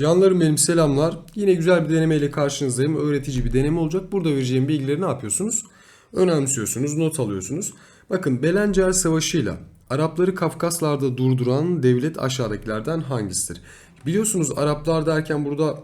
Canlarım benim selamlar. Yine güzel bir denemeyle karşınızdayım. Öğretici bir deneme olacak. Burada vereceğim bilgileri ne yapıyorsunuz? Önemsiyorsunuz, not alıyorsunuz. Bakın Belencer Savaşı'yla Arapları Kafkaslar'da durduran devlet aşağıdakilerden hangisidir? Biliyorsunuz Araplar derken burada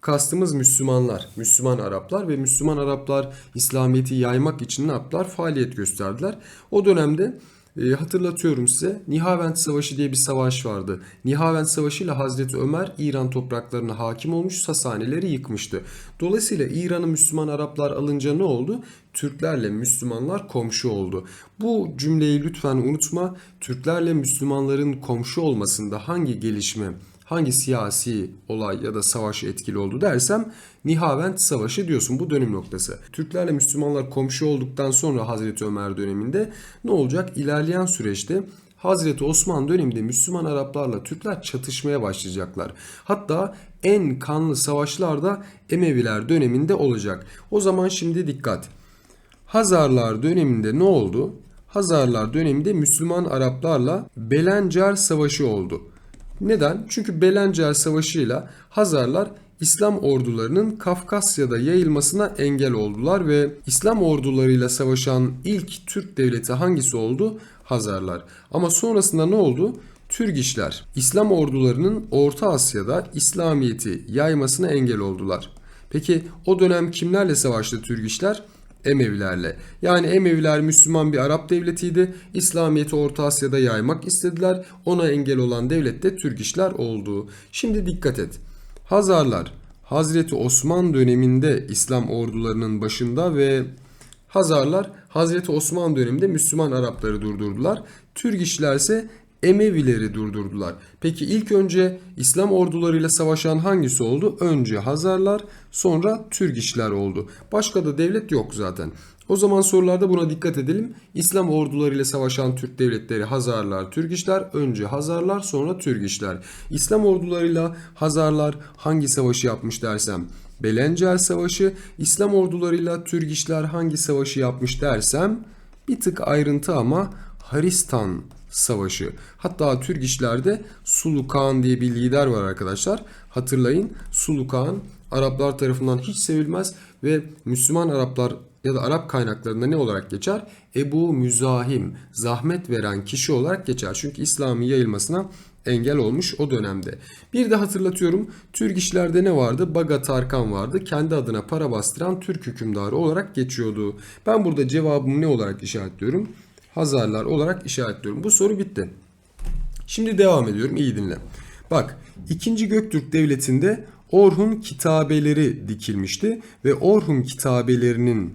kastımız Müslümanlar. Müslüman Araplar ve Müslüman Araplar İslamiyet'i yaymak için ne yaptılar? Faaliyet gösterdiler. O dönemde e, hatırlatıyorum size Nihavend Savaşı diye bir savaş vardı. Nihavend Savaşı ile Hazreti Ömer İran topraklarına hakim olmuş Sasanileri yıkmıştı. Dolayısıyla İran'ı Müslüman Araplar alınca ne oldu? Türklerle Müslümanlar komşu oldu. Bu cümleyi lütfen unutma. Türklerle Müslümanların komşu olmasında hangi gelişme hangi siyasi olay ya da savaş etkili oldu dersem Nihavend Savaşı diyorsun bu dönüm noktası. Türklerle Müslümanlar komşu olduktan sonra Hazreti Ömer döneminde ne olacak? İlerleyen süreçte Hazreti Osman döneminde Müslüman Araplarla Türkler çatışmaya başlayacaklar. Hatta en kanlı savaşlar da Emeviler döneminde olacak. O zaman şimdi dikkat. Hazarlar döneminde ne oldu? Hazarlar döneminde Müslüman Araplarla Belencer Savaşı oldu. Neden? Çünkü Belencer Savaşı'yla Hazarlar İslam ordularının Kafkasya'da yayılmasına engel oldular ve İslam ordularıyla savaşan ilk Türk devleti hangisi oldu? Hazarlar. Ama sonrasında ne oldu? Türgişler İslam ordularının Orta Asya'da İslamiyet'i yaymasına engel oldular. Peki o dönem kimlerle savaştı Türgişler? Emevilerle. Yani Emeviler Müslüman bir Arap devletiydi. İslamiyet'i Orta Asya'da yaymak istediler. Ona engel olan devlet de Türkişler oldu. Şimdi dikkat et. Hazarlar Hazreti Osman döneminde İslam ordularının başında ve Hazarlar Hazreti Osman döneminde Müslüman Arapları durdurdular. Türgişler ise Emevileri durdurdular. Peki ilk önce İslam ordularıyla savaşan hangisi oldu? Önce Hazarlar, sonra Türgişler oldu. Başka da devlet yok zaten. O zaman sorularda buna dikkat edelim. İslam ordularıyla savaşan Türk devletleri Hazarlar, Türgişler, önce Hazarlar, sonra Türgişler. İslam ordularıyla Hazarlar hangi savaşı yapmış dersem Belencer Savaşı, İslam ordularıyla Türgişler hangi savaşı yapmış dersem bir tık ayrıntı ama Haristan Savaşı. Hatta Türk işlerde Sulu Kağan diye bir lider var arkadaşlar. Hatırlayın Sulu Kağan Araplar tarafından hiç sevilmez ve Müslüman Araplar ya da Arap kaynaklarında ne olarak geçer? Ebu Müzahim, zahmet veren kişi olarak geçer. Çünkü İslam'ın yayılmasına engel olmuş o dönemde. Bir de hatırlatıyorum Türk işlerde ne vardı? Baga Tarkan vardı. Kendi adına para bastıran Türk hükümdarı olarak geçiyordu. Ben burada cevabımı ne olarak işaretliyorum? Hazarlar olarak işaretliyorum. Bu soru bitti. Şimdi devam ediyorum. İyi dinle. Bak 2. Göktürk Devleti'nde Orhun kitabeleri dikilmişti ve Orhun kitabelerinin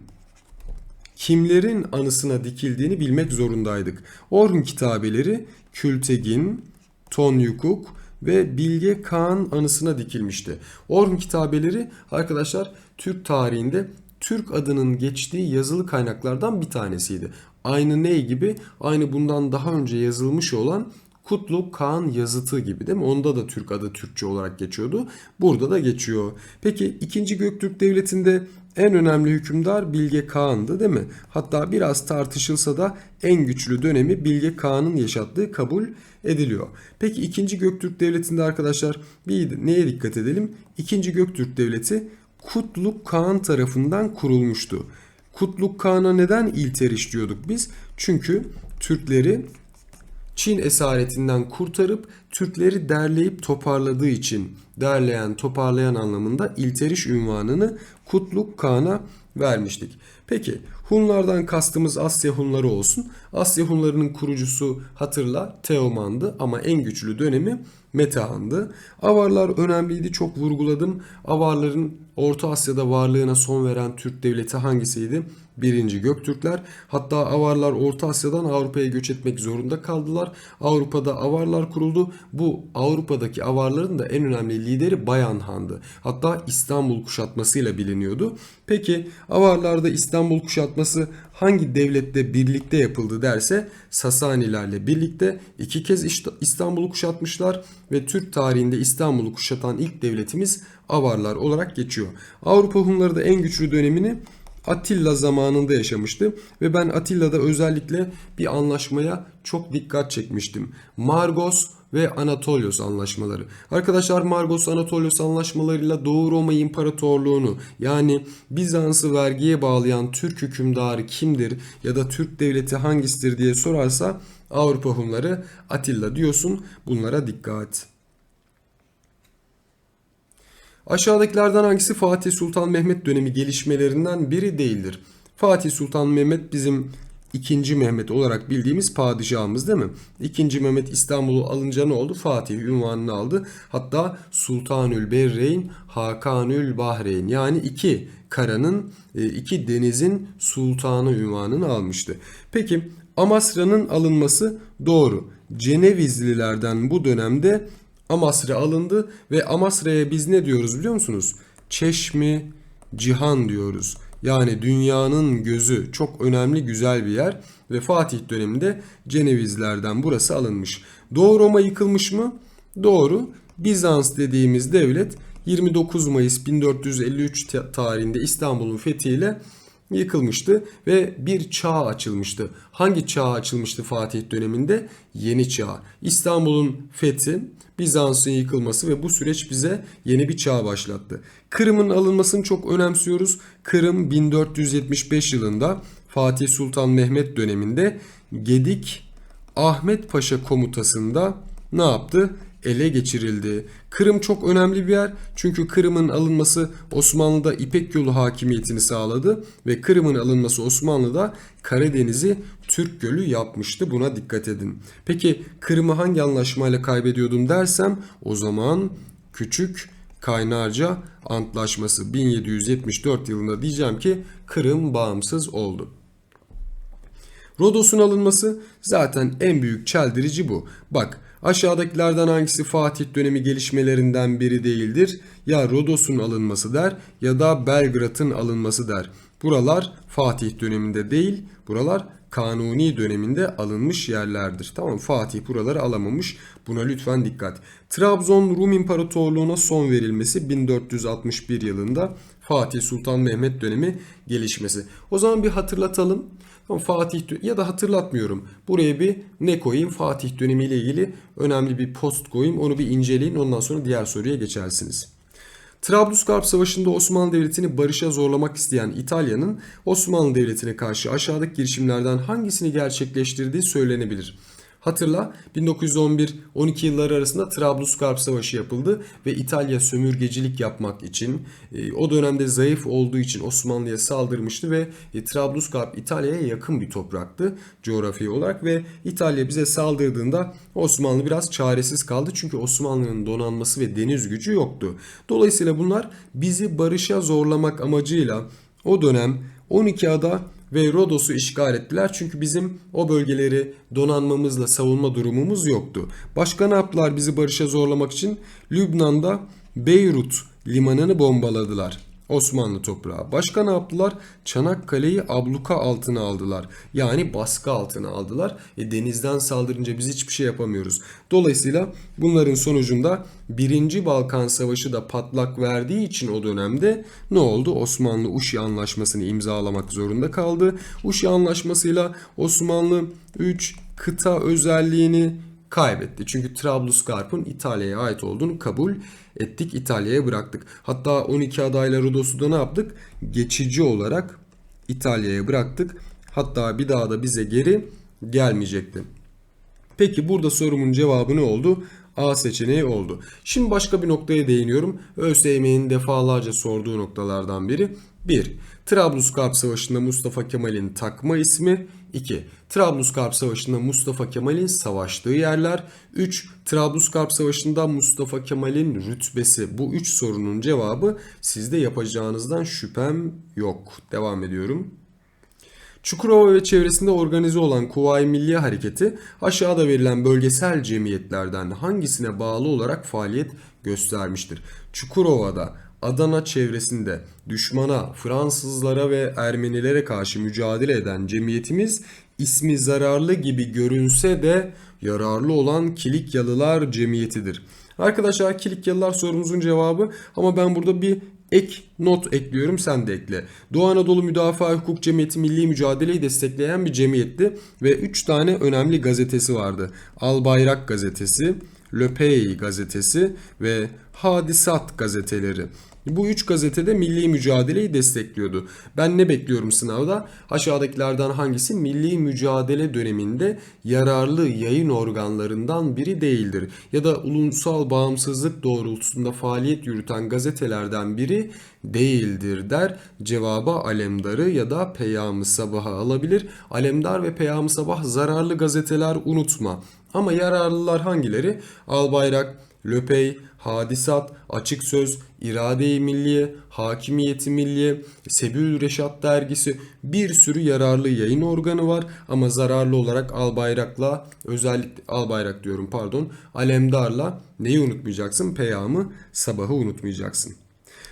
kimlerin anısına dikildiğini bilmek zorundaydık. Orhun kitabeleri Kültegin, Tonyukuk ve Bilge Kağan anısına dikilmişti. Orhun kitabeleri arkadaşlar Türk tarihinde Türk adının geçtiği yazılı kaynaklardan bir tanesiydi. Aynı ney gibi? Aynı bundan daha önce yazılmış olan Kutluk Kağan yazıtı gibi değil mi? Onda da Türk adı Türkçe olarak geçiyordu. Burada da geçiyor. Peki 2. Göktürk Devleti'nde en önemli hükümdar Bilge Kağan'dı değil mi? Hatta biraz tartışılsa da en güçlü dönemi Bilge Kağan'ın yaşattığı kabul ediliyor. Peki 2. Göktürk Devleti'nde arkadaşlar bir neye dikkat edelim? 2. Göktürk Devleti Kutluk Kağan tarafından kurulmuştu. Kutluk Kağan'a neden ilteriş diyorduk biz? Çünkü Türkleri Çin esaretinden kurtarıp Türkleri derleyip toparladığı için derleyen toparlayan anlamında ilteriş ünvanını Kutluk Kağan'a vermiştik. Peki Hunlardan kastımız Asya Hunları olsun. Asya Hunlarının kurucusu hatırla Teoman'dı ama en güçlü dönemi Metehan'dı. Avarlar önemliydi çok vurguladım. Avarların Orta Asya'da varlığına son veren Türk devleti hangisiydi? Birinci Göktürkler. Hatta Avarlar Orta Asya'dan Avrupa'ya göç etmek zorunda kaldılar. Avrupa'da Avarlar kuruldu. Bu Avrupa'daki Avarların da en önemli lideri Bayan Han'dı. Hatta İstanbul kuşatmasıyla biliniyordu. Peki Avarlarda İstanbul kuşatması hangi devlette birlikte yapıldı derse Sasanilerle birlikte iki kez İstanbul'u kuşatmışlar ve Türk tarihinde İstanbul'u kuşatan ilk devletimiz Avarlar olarak geçiyor. Avrupa Hunları da en güçlü dönemini Atilla zamanında yaşamıştı ve ben Atilla'da özellikle bir anlaşmaya çok dikkat çekmiştim. Margos ve Anatolios anlaşmaları. Arkadaşlar Margos Anatolios anlaşmalarıyla Doğu Roma İmparatorluğunu yani Bizans'ı vergiye bağlayan Türk hükümdarı kimdir ya da Türk devleti hangisidir diye sorarsa Avrupa Hunları Atilla diyorsun. Bunlara dikkat. Aşağıdakilerden hangisi Fatih Sultan Mehmet dönemi gelişmelerinden biri değildir? Fatih Sultan Mehmet bizim ikinci Mehmet olarak bildiğimiz padişahımız değil mi? İkinci Mehmet İstanbul'u alınca ne oldu? Fatih ünvanını aldı. Hatta Sultanül Berreyn, Hakanül Bahreyn yani iki karanın, e, iki denizin sultanı ünvanını almıştı. Peki Amasra'nın alınması doğru. Cenevizlilerden bu dönemde Amasra alındı ve Amasra'ya biz ne diyoruz biliyor musunuz? Çeşmi Cihan diyoruz. Yani dünyanın gözü çok önemli güzel bir yer ve Fatih döneminde Cenevizlerden burası alınmış. Doğu Roma yıkılmış mı? Doğru. Bizans dediğimiz devlet 29 Mayıs 1453 tarihinde İstanbul'un fethiyle yıkılmıştı ve bir çağ açılmıştı. Hangi çağ açılmıştı Fatih döneminde? Yeni çağ. İstanbul'un fethi, Bizans'ın yıkılması ve bu süreç bize yeni bir çağ başlattı. Kırım'ın alınmasını çok önemsiyoruz. Kırım 1475 yılında Fatih Sultan Mehmet döneminde Gedik Ahmet Paşa komutasında ne yaptı? ele geçirildi. Kırım çok önemli bir yer çünkü Kırım'ın alınması Osmanlı'da İpek yolu hakimiyetini sağladı ve Kırım'ın alınması Osmanlı'da Karadeniz'i Türk Gölü yapmıştı. Buna dikkat edin. Peki Kırım'ı hangi anlaşmayla kaybediyordum dersem o zaman Küçük Kaynarca Antlaşması 1774 yılında diyeceğim ki Kırım bağımsız oldu. Rodos'un alınması zaten en büyük çeldirici bu. Bak aşağıdakilerden hangisi Fatih dönemi gelişmelerinden biri değildir? Ya Rodos'un alınması der ya da Belgrad'ın alınması der. Buralar Fatih döneminde değil, buralar Kanuni döneminde alınmış yerlerdir. Tamam Fatih buraları alamamış. Buna lütfen dikkat. Trabzon Rum İmparatorluğu'na son verilmesi 1461 yılında Fatih Sultan Mehmet dönemi gelişmesi. O zaman bir hatırlatalım. Fatih ya da hatırlatmıyorum. Buraya bir ne koyayım? Fatih dönemi ile ilgili önemli bir post koyayım. Onu bir inceleyin. Ondan sonra diğer soruya geçersiniz. Trablusgarp Savaşı'nda Osmanlı Devleti'ni barışa zorlamak isteyen İtalya'nın Osmanlı Devleti'ne karşı aşağıdaki girişimlerden hangisini gerçekleştirdiği söylenebilir. Hatırla 1911-12 yılları arasında Trablusgarp Savaşı yapıldı ve İtalya sömürgecilik yapmak için e, o dönemde zayıf olduğu için Osmanlı'ya saldırmıştı ve e, Trablusgarp İtalya'ya yakın bir topraktı coğrafi olarak ve İtalya bize saldırdığında Osmanlı biraz çaresiz kaldı çünkü Osmanlı'nın donanması ve deniz gücü yoktu. Dolayısıyla bunlar bizi barışa zorlamak amacıyla o dönem 12 ada ve Rodos'u işgal ettiler. Çünkü bizim o bölgeleri donanmamızla savunma durumumuz yoktu. Başka ne yaptılar bizi barışa zorlamak için? Lübnan'da Beyrut limanını bombaladılar. Osmanlı toprağı. Başka ne yaptılar? Çanakkale'yi abluka altına aldılar. Yani baskı altına aldılar. E, denizden saldırınca biz hiçbir şey yapamıyoruz. Dolayısıyla bunların sonucunda 1. Balkan Savaşı da patlak verdiği için o dönemde ne oldu? Osmanlı Uşi Anlaşması'nı imzalamak zorunda kaldı. Uşi Anlaşması'yla Osmanlı 3 kıta özelliğini kaybetti. Çünkü Trablusgarp'ın İtalya'ya ait olduğunu kabul ettik. İtalya'ya bıraktık. Hatta 12 adayla Rodos'u da ne yaptık? Geçici olarak İtalya'ya bıraktık. Hatta bir daha da bize geri gelmeyecekti. Peki burada sorumun cevabı ne oldu? A seçeneği oldu. Şimdi başka bir noktaya değiniyorum. ÖSYM'nin defalarca sorduğu noktalardan biri. 1. Trablusgarp Savaşı'nda Mustafa Kemal'in takma ismi. 2. Trablusgarp Savaşı'nda Mustafa Kemal'in savaştığı yerler. 3. Trablusgarp Savaşı'nda Mustafa Kemal'in rütbesi. Bu 3 sorunun cevabı sizde yapacağınızdan şüphem yok. Devam ediyorum. Çukurova ve çevresinde organize olan Kuvayi Milliye Hareketi aşağıda verilen bölgesel cemiyetlerden hangisine bağlı olarak faaliyet göstermiştir? Çukurova'da Adana çevresinde düşmana, Fransızlara ve Ermenilere karşı mücadele eden cemiyetimiz ismi zararlı gibi görünse de yararlı olan Kilikyalılar Cemiyetidir. Arkadaşlar Kilikyalılar sorumuzun cevabı ama ben burada bir ek not ekliyorum sen de ekle. Doğu Anadolu Müdafaa Hukuk Cemiyeti milli mücadeleyi destekleyen bir cemiyetti ve 3 tane önemli gazetesi vardı. Al Bayrak gazetesi, Le Pays gazetesi ve Hadisat gazeteleri. Bu üç gazetede milli mücadeleyi destekliyordu. Ben ne bekliyorum sınavda? Aşağıdakilerden hangisi milli mücadele döneminde yararlı yayın organlarından biri değildir? Ya da ulusal bağımsızlık doğrultusunda faaliyet yürüten gazetelerden biri değildir der. Cevaba Alemdar'ı ya da Peyam-ı Sabah'ı alabilir. Alemdar ve Peyam-ı Sabah zararlı gazeteler unutma. Ama yararlılar hangileri? Albayrak, Löpey, Hadisat, Açık Söz, İrade-i Milliye, Hakimiyeti Milliye, Sebül Reşat dergisi bir sürü yararlı yayın organı var ama zararlı olarak Albayrak'la özellikle Albayrak diyorum pardon Alemdar'la neyi unutmayacaksın? Peyamı sabahı unutmayacaksın.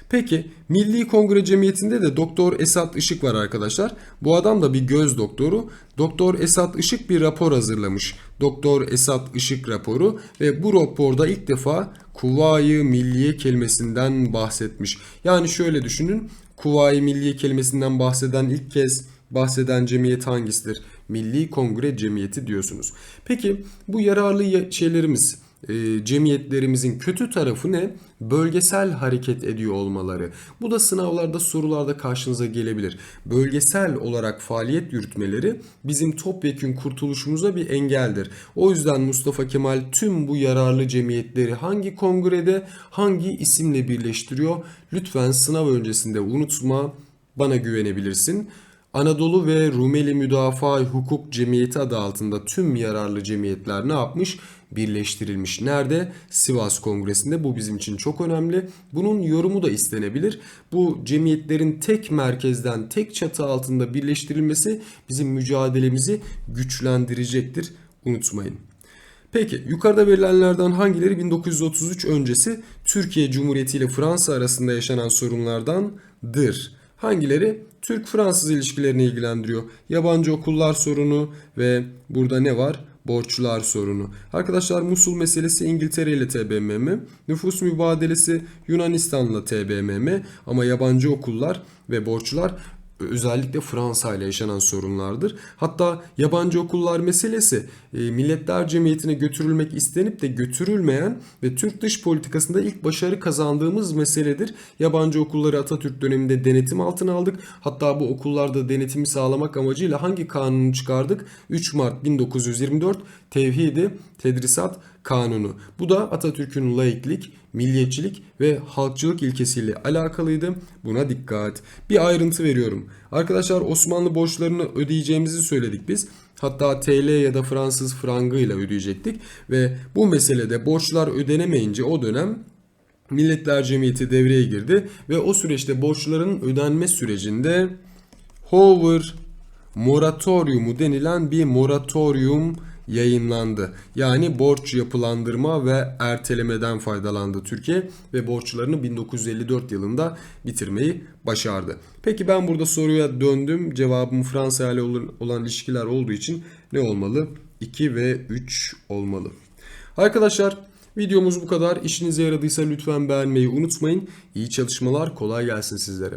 Peki Milli Kongre Cemiyeti'nde de Doktor Esat Işık var arkadaşlar. Bu adam da bir göz doktoru. Doktor Esat Işık bir rapor hazırlamış. Doktor Esat Işık raporu ve bu raporda ilk defa Kuvayi Milliye kelimesinden bahsetmiş. Yani şöyle düşünün. Kuvayi Milliye kelimesinden bahseden ilk kez bahseden cemiyet hangisidir? Milli Kongre Cemiyeti diyorsunuz. Peki bu yararlı şeylerimiz e, cemiyetlerimizin kötü tarafı ne? Bölgesel hareket ediyor olmaları. Bu da sınavlarda sorularda karşınıza gelebilir. Bölgesel olarak faaliyet yürütmeleri bizim topyekün kurtuluşumuza bir engeldir. O yüzden Mustafa Kemal tüm bu yararlı cemiyetleri hangi kongrede hangi isimle birleştiriyor? Lütfen sınav öncesinde unutma bana güvenebilirsin. Anadolu ve Rumeli Müdafaa Hukuk Cemiyeti adı altında tüm yararlı cemiyetler ne yapmış? Birleştirilmiş. Nerede? Sivas Kongresi'nde. Bu bizim için çok önemli. Bunun yorumu da istenebilir. Bu cemiyetlerin tek merkezden, tek çatı altında birleştirilmesi bizim mücadelemizi güçlendirecektir. Unutmayın. Peki yukarıda verilenlerden hangileri 1933 öncesi Türkiye Cumhuriyeti ile Fransa arasında yaşanan sorunlardandır? Hangileri? Türk-Fransız ilişkilerini ilgilendiriyor. Yabancı okullar sorunu ve burada ne var? Borçlular sorunu. Arkadaşlar Musul meselesi İngiltere ile TBMM, nüfus mübadelesi Yunanistan'la TBMM ama yabancı okullar ve borçlular özellikle Fransa ile yaşanan sorunlardır. Hatta yabancı okullar meselesi e, Milletler Cemiyeti'ne götürülmek istenip de götürülmeyen ve Türk dış politikasında ilk başarı kazandığımız meseledir. Yabancı okulları Atatürk döneminde denetim altına aldık. Hatta bu okullarda denetimi sağlamak amacıyla hangi kanunu çıkardık? 3 Mart 1924 Tevhidi Tedrisat Kanunu. Bu da Atatürk'ün laiklik, milliyetçilik ve halkçılık ilkesiyle alakalıydı. Buna dikkat. Bir ayrıntı veriyorum. Arkadaşlar Osmanlı borçlarını ödeyeceğimizi söyledik biz. Hatta TL ya da Fransız frangı ile ödeyecektik ve bu meselede borçlar ödenemeyince o dönem Milletler Cemiyeti devreye girdi ve o süreçte borçların ödenme sürecinde Hoover moratoriumu denilen bir moratorium yayınlandı. Yani borç yapılandırma ve ertelemeden faydalandı Türkiye ve borçlarını 1954 yılında bitirmeyi başardı. Peki ben burada soruya döndüm. Cevabım Fransa ile olan ilişkiler olduğu için ne olmalı? 2 ve 3 olmalı. Arkadaşlar videomuz bu kadar. İşinize yaradıysa lütfen beğenmeyi unutmayın. İyi çalışmalar, kolay gelsin sizlere.